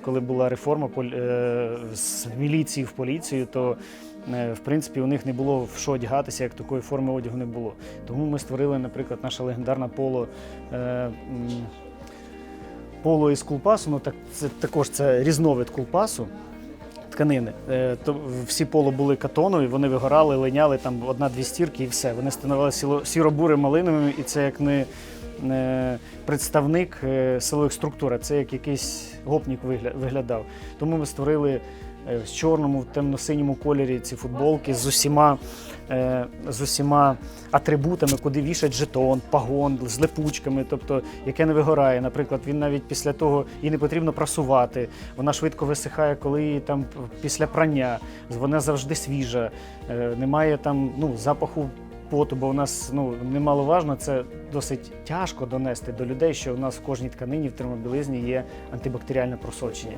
Коли була реформа е, з міліції в поліцію, то е, в принципі у них не було в що одягатися, як такої форми одягу не було. Тому ми створили, наприклад, наша легендарна поло. е, Поло із кулпасу, ну так це також це різновид кулпасу. Тканини. То всі поло були катонові, вони вигорали, линяли там одна-дві стірки і все. Вони становилися сіро-бурим малиновими, і це як не представник е, силових структур, це як якийсь гопнік виглядав. Тому ми створили е, в чорному, в темно-синьому кольорі ці футболки з усіма, е, з усіма атрибутами, куди вішать жетон, пагон, з липучками, тобто яке не вигорає. Наприклад, він навіть після того її не потрібно прасувати. Вона швидко висихає, коли її там після прання. Вона завжди свіжа, немає там ну, запаху. Поту, бо у нас ну немаловажно, це досить тяжко донести до людей, що у нас в кожній тканині в термобілизні є антибактеріальне просочення.